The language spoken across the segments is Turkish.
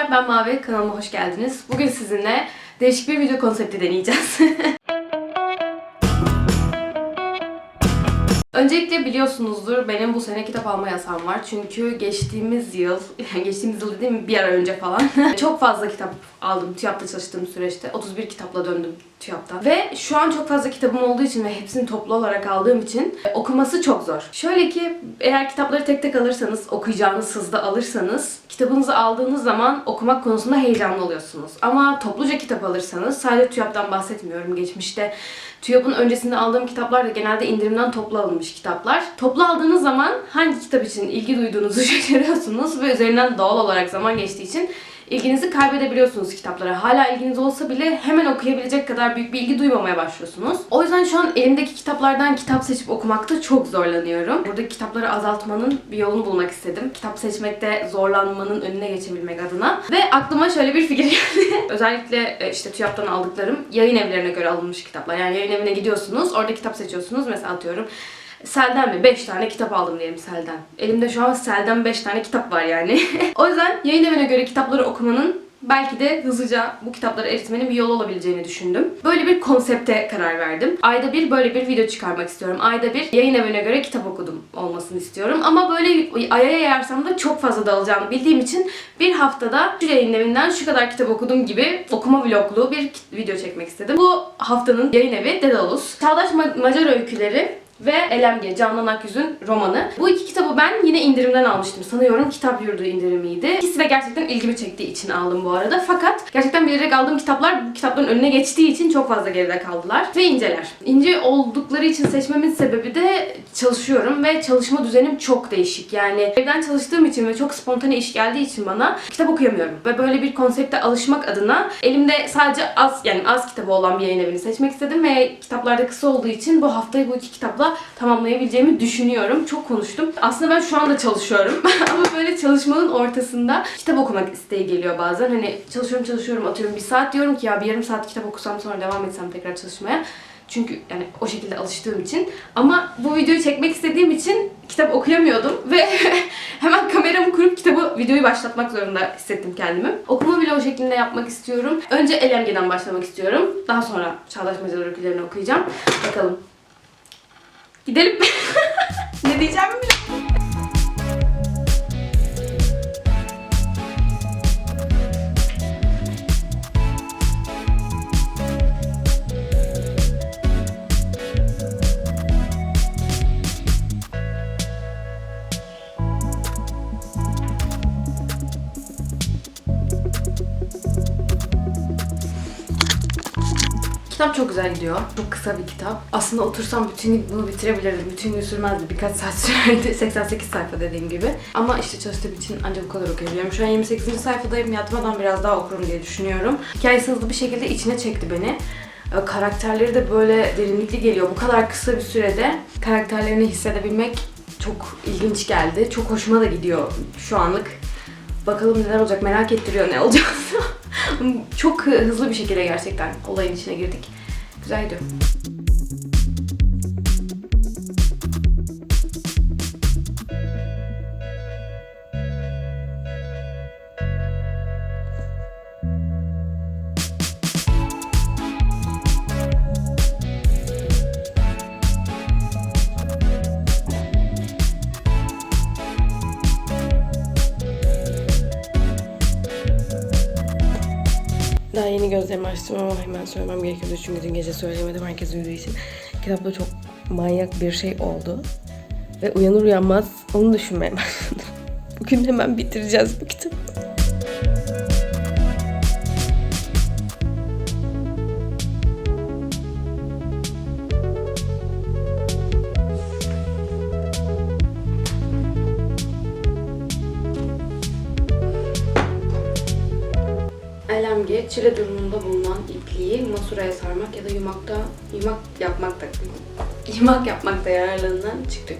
Merhabalar ben Mavi, kanalıma hoş geldiniz. Bugün sizinle değişik bir video konsepti deneyeceğiz. Öncelikle biliyorsunuzdur benim bu sene kitap alma yasağım var. Çünkü geçtiğimiz yıl, yani geçtiğimiz yıl dediğim bir ay önce falan çok fazla kitap aldım TÜYAP'ta çalıştığım süreçte. 31 kitapla döndüm TÜYAP'tan. Ve şu an çok fazla kitabım olduğu için ve hepsini toplu olarak aldığım için okuması çok zor. Şöyle ki eğer kitapları tek tek alırsanız, okuyacağınız hızda alırsanız kitabınızı aldığınız zaman okumak konusunda heyecanlı oluyorsunuz. Ama topluca kitap alırsanız, sadece TÜYAP'tan bahsetmiyorum. Geçmişte TÜYAP'ın öncesinde aldığım kitaplar da genelde indirimden toplu alınmış kitaplar. Toplu aldığınız zaman hangi kitap için ilgi duyduğunuzu şaşırıyorsunuz ve üzerinden doğal olarak zaman geçtiği için ilginizi kaybedebiliyorsunuz kitaplara. Hala ilginiz olsa bile hemen okuyabilecek kadar büyük bir ilgi duymamaya başlıyorsunuz. O yüzden şu an elimdeki kitaplardan kitap seçip okumakta çok zorlanıyorum. Buradaki kitapları azaltmanın bir yolunu bulmak istedim. Kitap seçmekte zorlanmanın önüne geçebilmek adına. Ve aklıma şöyle bir fikir geldi. Özellikle e, işte TÜYAP'tan aldıklarım yayın evlerine göre alınmış kitaplar. Yani yayın evine gidiyorsunuz, orada kitap seçiyorsunuz. Mesela atıyorum Selden mi? 5 tane kitap aldım diyelim Selden. Elimde şu an Selden 5 tane kitap var yani. o yüzden yayın evine göre kitapları okumanın belki de hızlıca bu kitapları eritmenin bir yolu olabileceğini düşündüm. Böyle bir konsepte karar verdim. Ayda bir böyle bir video çıkarmak istiyorum. Ayda bir yayın evine göre kitap okudum olmasını istiyorum. Ama böyle aya yayarsam da çok fazla dağılacağını bildiğim için bir haftada şu yayın evinden şu kadar kitap okudum gibi okuma vloglu bir video çekmek istedim. Bu haftanın yayın evi Dedalus. Çağdaş Ma- Macar öyküleri ve LMG Canan Akyüz'ün romanı. Bu iki kitabı ben yine indirimden almıştım. Sanıyorum kitap yurdu indirimiydi. İkisi de gerçekten ilgimi çektiği için aldım bu arada. Fakat gerçekten bilerek aldığım kitaplar bu kitapların önüne geçtiği için çok fazla geride kaldılar. Ve inceler. İnce oldukları için seçmemin sebebi de çalışıyorum ve çalışma düzenim çok değişik. Yani evden çalıştığım için ve çok spontane iş geldiği için bana kitap okuyamıyorum. Ve böyle bir konsepte alışmak adına elimde sadece az yani az kitabı olan bir yayın evini seçmek istedim ve kitaplar da kısa olduğu için bu haftayı bu iki kitapla tamamlayabileceğimi düşünüyorum. Çok konuştum. Aslında ben şu anda çalışıyorum ama böyle çalışmanın ortasında kitap okumak isteği geliyor bazen. Hani çalışıyorum çalışıyorum atıyorum bir saat diyorum ki ya bir yarım saat kitap okusam sonra devam etsem tekrar çalışmaya. Çünkü yani o şekilde alıştığım için. Ama bu videoyu çekmek istediğim için kitap okuyamıyordum ve hemen kameramı kurup kitabı videoyu başlatmak zorunda hissettim kendimi. Okuma bile o şekilde yapmak istiyorum. Önce LMG'den başlamak istiyorum. Daha sonra Çağdaş Macar öykülerini okuyacağım. Bakalım. Gidelim. ne diyeceğimi bilmiyorum. Kitap çok güzel gidiyor. Çok kısa bir kitap. Aslında otursam bütün bunu bitirebilirdim. Bütün gün sürmezdi. Birkaç saat sürerdi. 88 sayfa dediğim gibi. Ama işte çalıştığım için ancak bu kadar okuyabiliyorum. Şu an 28. sayfadayım. Yatmadan biraz daha okurum diye düşünüyorum. Hikayesi hızlı bir şekilde içine çekti beni. Ee, Karakterleri de böyle derinlikli geliyor. Bu kadar kısa bir sürede karakterlerini hissedebilmek çok ilginç geldi. Çok hoşuma da gidiyor şu anlık. Bakalım neler olacak merak ettiriyor ne olacak. Çok hızlı bir şekilde gerçekten olayın içine girdik. Güzel gidiyor. Daha yeni gözlerimi açtım ama hemen söylemem gerekiyordu çünkü dün gece söyleyemedim herkes uyuduğu için. Kitapta çok manyak bir şey oldu. Ve uyanır uyanmaz onu düşünmeye başladım. Bugün hemen bitireceğiz bu kitabı. LMG, çile durumunda bulunan ipliği masuraya sarmak ya da yumakta yumak yapmakta yumak yapmakta yararlanılan çıktık.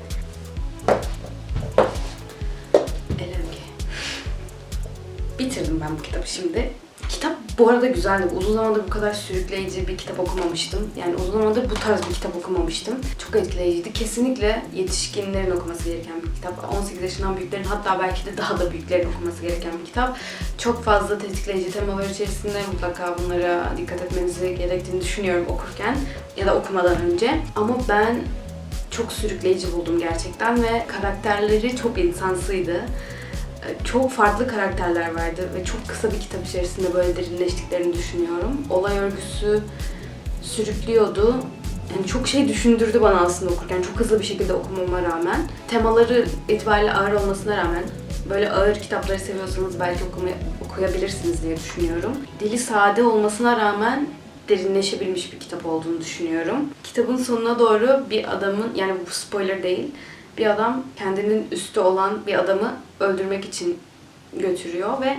Bitirdim ben bu kitabı şimdi. Kitap bu arada güzeldi. Uzun zamandır bu kadar sürükleyici bir kitap okumamıştım. Yani uzun zamandır bu tarz bir kitap okumamıştım. Çok etkileyiciydi. Kesinlikle yetişkinlerin okuması gereken bir kitap. 18 yaşından büyüklerin hatta belki de daha da büyüklerin okuması gereken bir kitap. Çok fazla tetikleyici temalar içerisinde mutlaka bunlara dikkat etmenizi gerektiğini düşünüyorum okurken ya da okumadan önce. Ama ben çok sürükleyici buldum gerçekten ve karakterleri çok insansıydı. Çok farklı karakterler vardı ve çok kısa bir kitap içerisinde böyle derinleştiklerini düşünüyorum. Olay örgüsü sürüklüyordu. Yani çok şey düşündürdü bana aslında okurken. Çok hızlı bir şekilde okumama rağmen. Temaları itibariyle ağır olmasına rağmen böyle ağır kitapları seviyorsanız belki okumaya, okuyabilirsiniz diye düşünüyorum. Dili sade olmasına rağmen derinleşebilmiş bir kitap olduğunu düşünüyorum. Kitabın sonuna doğru bir adamın, yani bu spoiler değil, bir adam kendinin üstü olan bir adamı öldürmek için götürüyor ve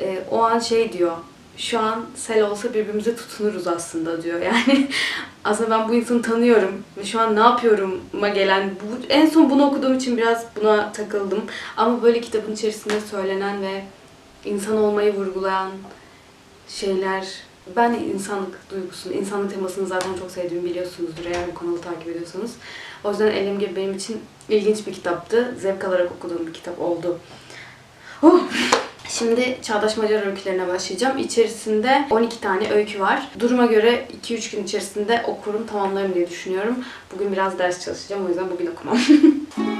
e, o an şey diyor, şu an sel olsa birbirimize tutunuruz aslında diyor. Yani aslında ben bu insanı tanıyorum ve şu an ne yapıyorum'a gelen, bu, en son bunu okuduğum için biraz buna takıldım. Ama böyle kitabın içerisinde söylenen ve insan olmayı vurgulayan şeyler ben insanlık duygusunu, insanlık temasını zaten çok sevdiğimi biliyorsunuzdur eğer bu kanalı takip ediyorsanız. O yüzden Elim gibi benim için ilginç bir kitaptı. Zevk alarak okuduğum bir kitap oldu. Oh! Şimdi Çağdaş Macar öykülerine başlayacağım. İçerisinde 12 tane öykü var. Duruma göre 2-3 gün içerisinde okurum, tamamlarım diye düşünüyorum. Bugün biraz ders çalışacağım o yüzden bugün okumam.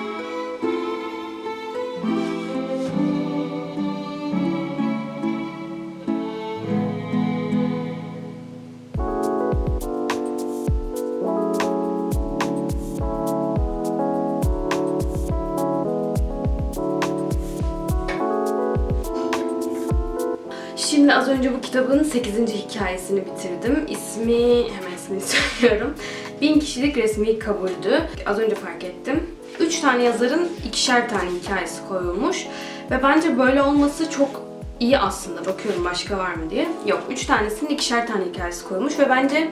önce bu kitabın 8. hikayesini bitirdim. İsmi, hemen ismini söylüyorum. Bin kişilik resmi kabuldü. Az önce fark ettim. 3 tane yazarın ikişer tane hikayesi koyulmuş. Ve bence böyle olması çok iyi aslında. Bakıyorum başka var mı diye. Yok, 3 tanesinin ikişer tane hikayesi koyulmuş ve bence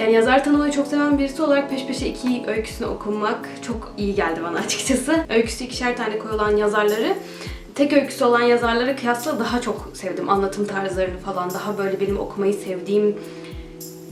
yani yazar tanımayı çok seven birisi olarak peş peşe iki öyküsünü okumak çok iyi geldi bana açıkçası. Öyküsü ikişer tane koyulan yazarları tek öyküsü olan yazarlara kıyasla daha çok sevdim. Anlatım tarzlarını falan daha böyle benim okumayı sevdiğim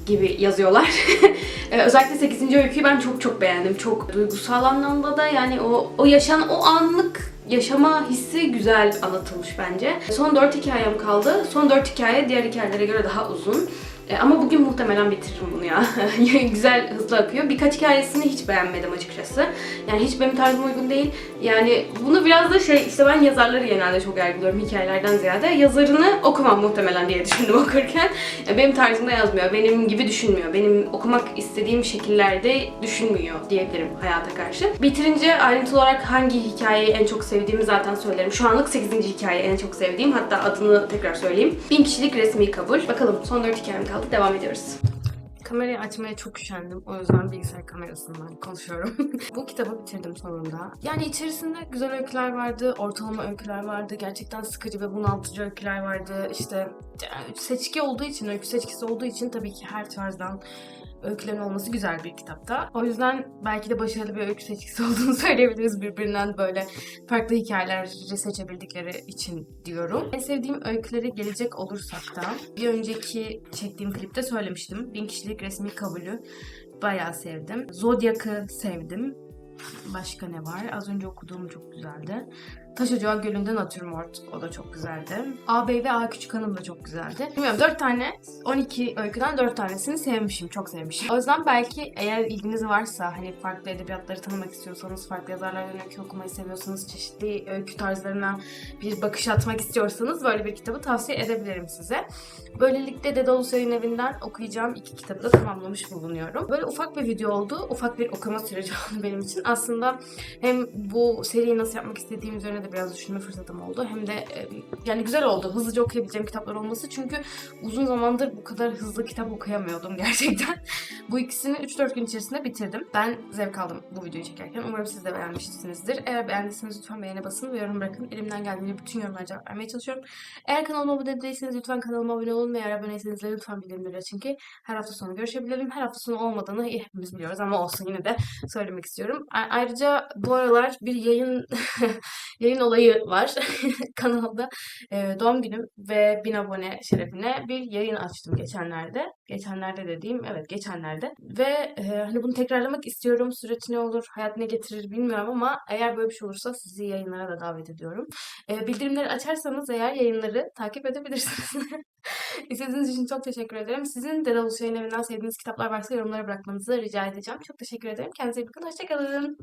gibi yazıyorlar. Ee, Özellikle 8. öyküyü ben çok çok beğendim. Çok duygusal anlamda da yani o, o yaşanan o anlık yaşama hissi güzel anlatılmış bence. Son 4 hikayem kaldı. Son 4 hikaye diğer hikayelere göre daha uzun. E, Ama bugün muhtemelen bitiririm bunu ya. Güzel, hızlı akıyor. Birkaç hikayesini hiç beğenmedim açıkçası. Yani hiç benim tarzıma uygun değil. Yani bunu biraz da şey, işte ben yazarları genelde çok yargılıyorum hikayelerden ziyade. Yazarını okumam muhtemelen diye düşündüm okurken. Ya benim tarzımda yazmıyor, benim gibi düşünmüyor. Benim okumak istediğim şekillerde düşünmüyor diyebilirim hayata karşı. Bitirince ayrıntılı olarak hangi hikayeyi en çok sevdiğimi zaten söylerim. Şu anlık 8. hikaye en çok sevdiğim. Hatta adını tekrar söyleyeyim. Bin kişilik resmi kabul. Bakalım son 4 hikayem kaldı. Devam ediyoruz. Kamerayı açmaya çok üşendim. O yüzden bilgisayar kamerasından konuşuyorum. Bu kitabı bitirdim sonunda. Yani içerisinde güzel öyküler vardı, ortalama öyküler vardı, gerçekten sıkıcı ve bunaltıcı öyküler vardı. İşte yani seçki olduğu için, öykü seçkisi olduğu için tabii ki her tarzdan öykülerin olması güzel bir kitapta. O yüzden belki de başarılı bir öykü seçkisi olduğunu söyleyebiliriz birbirinden böyle farklı hikayeleri seçebildikleri için diyorum. En sevdiğim öyküleri gelecek olursak da bir önceki çektiğim klipte söylemiştim. Bin kişilik resmi kabulü bayağı sevdim. Zodiac'ı sevdim. Başka ne var? Az önce okuduğum çok güzeldi. Taş Ocağı Gölü'nde Natürmort. O da çok güzeldi. Ağabey ve Ağa Küçük Hanım da çok güzeldi. Bilmiyorum 4 tane, 12 öyküden 4 tanesini sevmişim. Çok sevmişim. O yüzden belki eğer ilginiz varsa hani farklı edebiyatları tanımak istiyorsanız, farklı yazarlardan öykü okumayı seviyorsanız, çeşitli öykü tarzlarına bir bakış atmak istiyorsanız böyle bir kitabı tavsiye edebilirim size. Böylelikle Dedolu Sayın evinden okuyacağım iki kitabı da tamamlamış bulunuyorum. Böyle ufak bir video oldu. Ufak bir okuma süreci oldu benim için. Aslında hem bu seriyi nasıl yapmak istediğim üzerine de biraz düşünme fırsatım oldu. Hem de e, yani güzel oldu. Hızlıca okuyabileceğim kitaplar olması. Çünkü uzun zamandır bu kadar hızlı kitap okuyamıyordum gerçekten. bu ikisini 3-4 gün içerisinde bitirdim. Ben zevk aldım bu videoyu çekerken. Umarım siz de beğenmişsinizdir. Eğer beğendiyseniz lütfen beğene basın ve yorum bırakın. Elimden geldiğince bütün yorumlara cevap vermeye çalışıyorum. Eğer kanalıma abone değilseniz lütfen kanalıma abone olun ve eğer aboneyseniz de lütfen bildirimleri açın ki her hafta sonu görüşebilelim. Her hafta sonu olmadığını hepimiz biliyoruz ama olsun yine de söylemek istiyorum. A- ayrıca bu aralar bir yayın yayın günün olayı var. Kanalda e, doğum günüm ve 1000 abone şerefine bir yayın açtım geçenlerde. Geçenlerde dediğim evet geçenlerde. Ve e, hani bunu tekrarlamak istiyorum. Süreç ne olur, hayat ne getirir bilmiyorum ama eğer böyle bir şey olursa sizi yayınlara da davet ediyorum. E, bildirimleri açarsanız eğer yayınları takip edebilirsiniz. İzlediğiniz için çok teşekkür ederim. Sizin de Davul Yayın Evi'nden sevdiğiniz kitaplar varsa yorumlara bırakmanızı rica edeceğim. Çok teşekkür ederim. Kendinize iyi bakın. Hoşçakalın.